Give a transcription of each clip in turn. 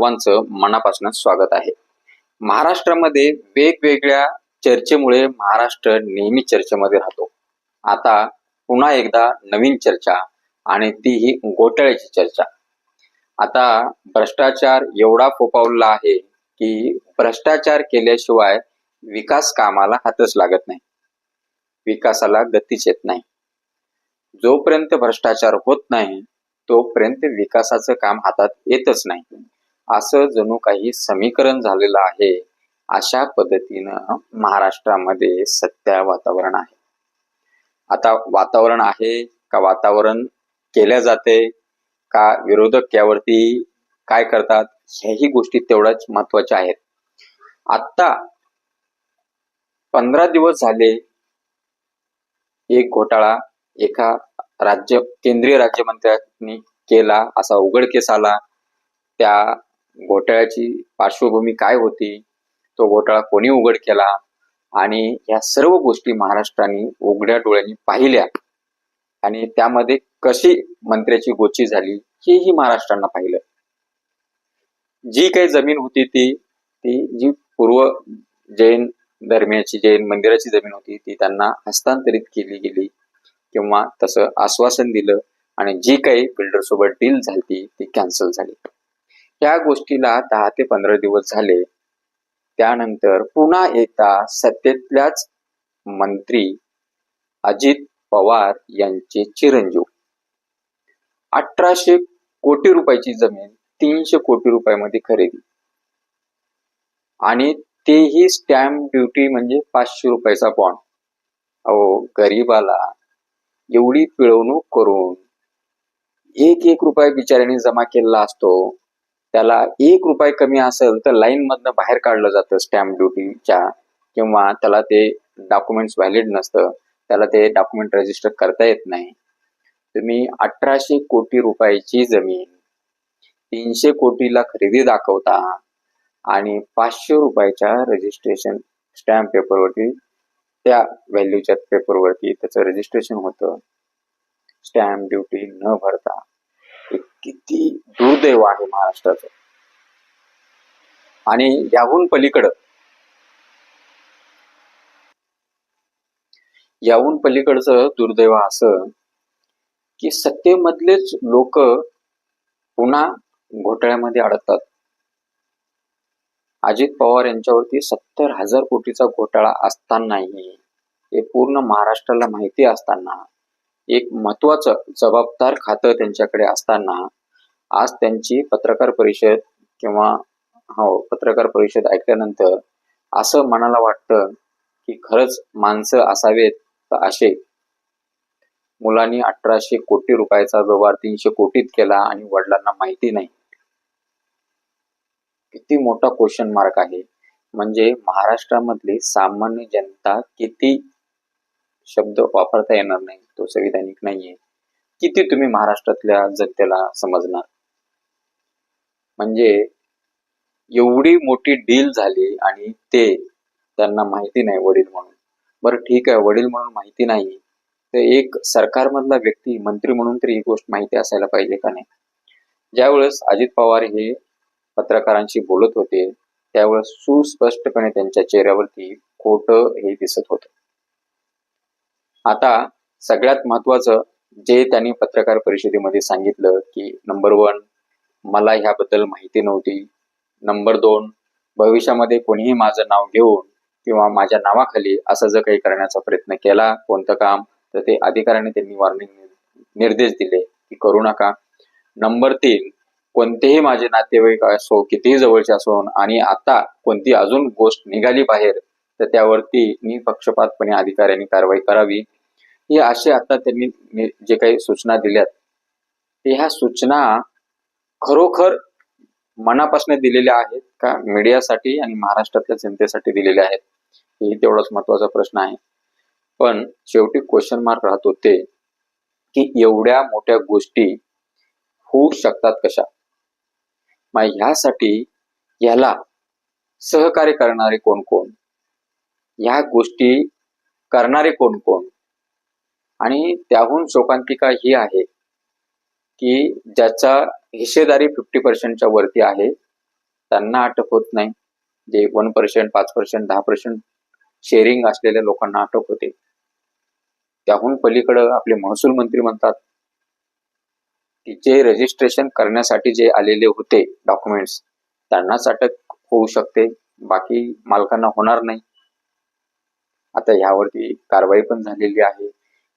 सर्वांचं मनापासून स्वागत आहे. महाराष्ट्रामध्ये वेगवेगळ्या चर्चेमुळे महाराष्ट्र नेहमी चर्चेमध्ये राहतो. आता पुन्हा एकदा नवीन चर्चा आणि ती ही घोटाळ्याची चर्चा. आता भ्रष्टाचार एवढा फोपावला आहे की भ्रष्टाचार केल्याशिवाय विकास कामाला हातच लागत नाही. विकासाला गतीच येत नाही. जोपर्यंत भ्रष्टाचार होत नाही तोपर्यंत विकासाचं काम हातात येतच नाही. असं जणू काही समीकरण झालेलं आहे. अशा पद्धतीनं महाराष्ट्रामध्ये सत्य वातावरण आहे. आता वातावरण आहे का वातावरण केल्या जाते? का विरोधक यावरती काय करतात? ह्याही गोष्टी तेवढ्याच महत्त्वाच्या आहेत. आत्ता पंधरा दिवस झाले. एक घोटाळा एका राज्य केंद्रीय राज्यमंत्र्यांनी केला असा उघडकेस आला. त्या घोटाळ्याची पार्श्वभूमी काय होती? तो घोटाळा कोणी उघड केला? आणि या सर्व गोष्टी महाराष्ट्राने उघड्या डोळ्यांनी पाहिल्या. आणि त्यामध्ये कशी मंत्र्याची गोची झाली हेही महाराष्ट्रांना पाहिलं. जी काही जमीन होती ती ती जी पूर्व जैन धर्मियाची जैन मंदिराची जमीन होती ती त्यांना हस्तांतरित केली गेली किंवा तसं आश्वासन दिलं आणि जी काही बिल्डर सोबत डील झाली ती कॅन्सल झाली. त्या गोष्टीला दहा ते पंधरा दिवस झाले. त्यानंतर पुन्हा एकदा सत्तेतल्याच मंत्री अजित पवार यांचे चिरंजीव. अठराशे कोटी रुपयाची जमीन तीनशे कोटी रुपयामध्ये खरेदी. आणि तेही स्टॅम्प ड्युटी म्हणजे पाचशे रुपयाचा बॉन्ड अहो गरीबाला एवढी पिळवणूक करून एक एक रुपया बिचाऱ्याने जमा केलेला असतो. त्याला एक रुपये कमी असेल तर लाईन मधनं बाहेर काढलं जातं स्टॅम्प ड्युटीच्या किंवा त्याला ते डॉक्युमेंट्स व्हॅलिड नसतं त्याला ते डॉक्युमेंट रजिस्टर करता येत नाही. तुम्ही अठराशे कोटी रुपयाची जमीन तीनशे कोटीला खरेदी दाखवता आणि पाचशे रुपयाच्या रजिस्ट्रेशन स्टॅम्प पेपरवरती त्या व्हॅल्यूच्या पेपरवरती त्याचं रजिस्ट्रेशन होतं. स्टॅम्प ड्युटी न भरता. किती दुर्दैव आहे महाराष्ट्राचं. आणि याहून पलीकडं याहून पलीकडचं दुर्दैव असं की सत्तेमधलेच लोक पुन्हा घोटाळ्यामध्ये अडकतात. अजित पवार यांच्यावरती सत्तर हजार कोटीचा घोटाळा असतानाही हे पूर्ण महाराष्ट्राला माहिती असताना एक महत्वाचं जबाबदार खातं त्यांच्याकडे असताना आज त्यांची पत्रकार परिषद किंवा हो पत्रकार परिषद ऐकल्यानंतर असं मनाला वाटतं की खरंच माणसं असावेत तर असे. मुलांनी अठराशे कोटी रुपयाचा व्यवहार तीनशे कोटीत केला आणि वडिलांना माहिती नाही. किती मोठा क्वेश्चन मार्क आहे. म्हणजे महाराष्ट्रामधली सामान्य जनता किती शब्द वापरता येणार नाही तो संविधानिक नाहीये. किती तुम्ही महाराष्ट्रातल्या जनतेला समजणार? म्हणजे एवढी मोठी डील झाली आणि ते त्यांना माहिती नाही वडील म्हणून. बरं ठीक आहे वडील म्हणून माहिती नाही. तर एक सरकारमधला व्यक्ती मंत्री म्हणून तरी ही गोष्ट माहिती असायला पाहिजे का नाही? ज्यावेळेस अजित पवार हे पत्रकारांशी बोलत होते त्यावेळेस सुस्पष्टपणे त्यांच्या चेहऱ्यावरती खोट हे दिसत होतं. आता सगळ्यात महत्वाचं जे त्यांनी पत्रकार परिषदेमध्ये सांगितलं की नंबर वन मला ह्याबद्दल माहिती नव्हती. नंबर दोन भविष्यामध्ये कोणीही माझं नाव घेऊन किंवा माझ्या नावाखाली असं जर काही करण्याचा प्रयत्न केला कोणतं काम तर ते अधिकाऱ्याने त्यांनी वॉर्निंग निर्देश दिले की करू नका. नंबर तीन कोणतेही माझे नातेवाईक असो कितीही जवळचे असो आणि आता कोणती अजून गोष्ट निघाली बाहेर तर त्यावरती निपक्षपातपणे अधिकाऱ्यांनी कारवाई करावी. हे असे आता त्यांनी जे काही सूचना दिल्यात ते ह्या सूचना खरोखर मनापासून दिलेल्या आहेत का? मीडियासाठी आणि महाराष्ट्रातल्या जनतेसाठी दिलेल्या आहेत? हेही तेवढाच महत्त्वाचा प्रश्न आहे. पण शेवटी क्वेश्चन मार्क राहत होते की एवढ्या मोठ्या गोष्टी होऊ शकतात कशा? मग ह्यासाठी याला सहकार्य करणारे कोण कोण ह्या गोष्टी करणारे कोण कोण? आणि त्याहून शोकांतिका ही आहे की ज्याचा हिस्सेदारी फिफ्टी पर्सेंटच्या वरती आहे त्यांना अटक होत नाही. जे वन पर्सेंट पाच पर्सेंट दहा पर्सेंट शेअरिंग असलेल्या लोकांना अटक होते. त्याहून पलीकडं आपले महसूल मंत्री म्हणतात की जे रजिस्ट्रेशन करण्यासाठी जे आलेले होते डॉक्युमेंट्स त्यांनाच अटक होऊ शकते. बाकी मालकांना होणार नाही. आता ह्यावरती कारवाई पण झालेली आहे.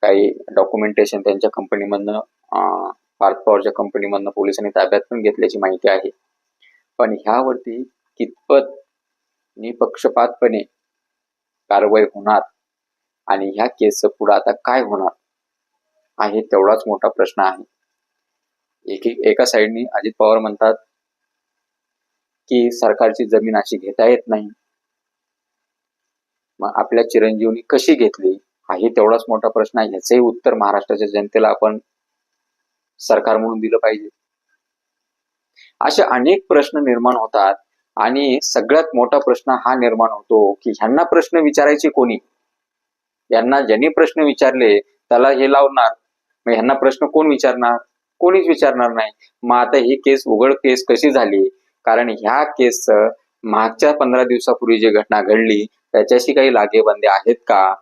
काही डॉक्युमेंटेशन त्यांच्या कंपनीमधनं अं, पार्थ पॉवरच्या कंपनीमधनं पोलिसांनी ताब्यात पण घेतल्याची माहिती आहे. पण ह्यावरती कितपत निपक्षपातपणे कारवाई होणार आणि ह्या केसचं पुढं आता काय होणार आहे तेवढाच मोठा प्रश्न आहे. एक एका साईडनी अजित पवार म्हणतात की सरकारची जमीन अशी घेता येत नाही. मग आपल्या चिरंजीवनी कशी घेतली? हाही तेवढाच मोठा प्रश्न आहे. याचंही उत्तर महाराष्ट्राच्या जनतेला आपण सरकार म्हणून दिलं पाहिजे. असे अनेक प्रश्न निर्माण होतात आणि सगळ्यात मोठा प्रश्न हा निर्माण होतो की ह्यांना प्रश्न विचारायचे कोणी? यांना ज्यांनी प्रश्न विचारले त्याला हे लावणार. मग ह्यांना प्रश्न कोण विचारणार? कोणीच विचारणार नाही. मग आता ही केस उघड केस कशी झाली? कारण ह्या केसचं मागच्या पंधरा दिवसापूर्वी जी घटना घडली त्याच्याशी काही लागेबंदे आहेत का?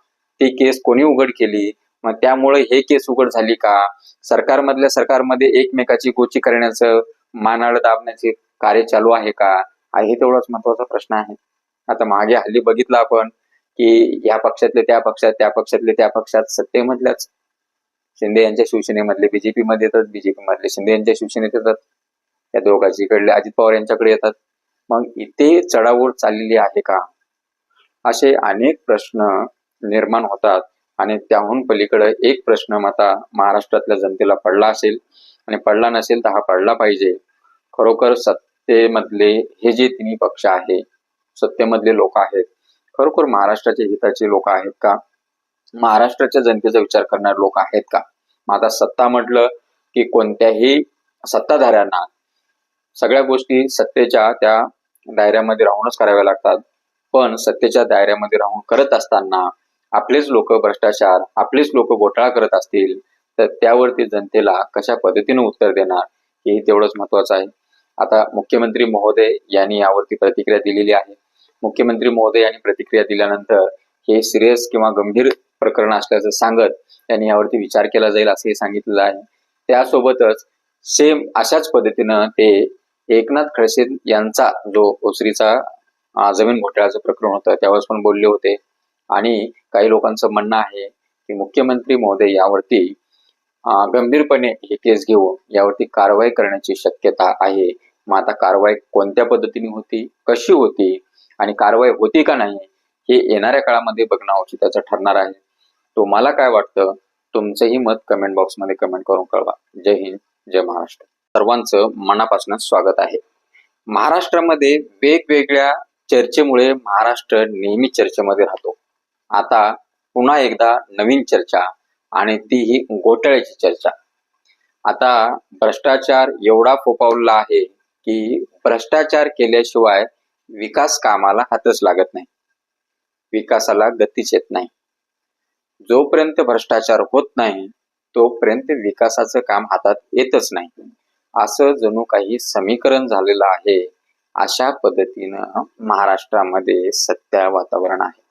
ती केस कोणी उघड केली? मग त्यामुळे हे केस उघड झाली का? सरकारमधल्या सरकारमध्ये एकमेकाची गोची करण्याचं मानाळ दाबण्याचे कार्य चालू आहे का? हे तेवढाच महत्त्वाचा प्रश्न आहे. आता मागे हल्ली बघितलं आपण की या पक्षातले त्या पक्षात त्या पक्षातले त्या पक्षात सत्तेमधल्याच शिंदे यांच्या शिवसेनेमधले बीजेपी मध्ये येतात बीजेपी मधले शिंदे यांच्या शिवसेनेत येतात. या दोघांची इकडले अजित पवार यांच्याकडे येतात. मग इथे चढाओढ चाललेली आहे का? असे अनेक प्रश्न निर्माण होतात. आणि त्याहून पलीकडे एक प्रश्न आता महाराष्ट्रातल्या जनतेला पडला असेल आणि पडला नसेल तर हा पडला पाहिजे. खरोखर सत्तेमधले हे जे तिन्ही पक्ष आहे सत्तेमधले लोक आहेत खरोखर महाराष्ट्राचे हिताचे लोक आहेत का? महाराष्ट्राच्या जनतेचा विचार करणारे लोक आहेत का? मग आता सत्ता म्हटलं की कोणत्याही सत्ताधाऱ्यांना सगळ्या गोष्टी सत्तेच्या त्या दायऱ्यामध्ये राहूनच कराव्या लागतात. पण सत्तेच्या दायऱ्यामध्ये राहून करत असताना आपलेच लोक भ्रष्टाचार आपलेच लोक घोटाळा करत असतील तर त्यावरती जनतेला कशा पद्धतीने उत्तर देणार हेही तेवढंच महत्वाचं आहे. आता मुख्यमंत्री महोदय यांनी यावरती प्रतिक्रिया दिलेली आहे. मुख्यमंत्री महोदय यांनी प्रतिक्रिया दिल्यानंतर हे सिरियस किंवा गंभीर प्रकरण असल्याचं सांगत त्यांनी यावरती विचार केला जाईल असंही सांगितलेलं आहे. त्यासोबतच सेम अशाच पद्धतीनं ते एकनाथ खडसे यांचा जो ओसरीचा जमीन घोटाळ्याचं प्रकरण होतं त्यावेळेस पण बोलले होते. आणि काही लोकांचं म्हणणं आहे की मुख्यमंत्री महोदय यावरती गंभीरपणे हे केस घेऊन यावरती कारवाई करण्याची शक्यता आहे. मग आता कारवाई कोणत्या पद्धतीने होती कशी होती आणि कारवाई होती का नाही हे येणाऱ्या काळामध्ये बघणं औचित्याचं ठरणार आहे. तुम्हाला काय वाटतं तुमचंही मत कमेंट बॉक्समध्ये कमेंट करून कळवा. जय हिंद जय महाराष्ट्र. सर्वांचं मनापासून स्वागत आहे. महाराष्ट्रामध्ये वेगवेगळ्या चर्चेमुळे महाराष्ट्र नेहमी चर्चेमध्ये राहतो. आता पुन्हा एकदा नवीन चर्चा आणि ती ही घोटाळ्याची चर्चा. आता भ्रष्टाचार एवढा फोपावला आहे की भ्रष्टाचार केल्याशिवाय विकास कामाला हातच लागत नाही. विकासाला गतीच येत नाही. जोपर्यंत भ्रष्टाचार होत नाही तोपर्यंत विकासाचं काम हातात येतच नाही. असं जणू काही समीकरण झालेलं आहे. अशा पद्धतीनं महाराष्ट्रामध्ये सत्य वातावरण आहे.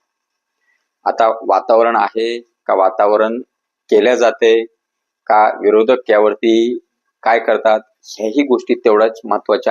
आता वातावरण आहे का वातावरण केल्या जाते का विरोधक यावरती काय करतात ह्याही गोष्टी तेवढ्याच महत्त्वाच्या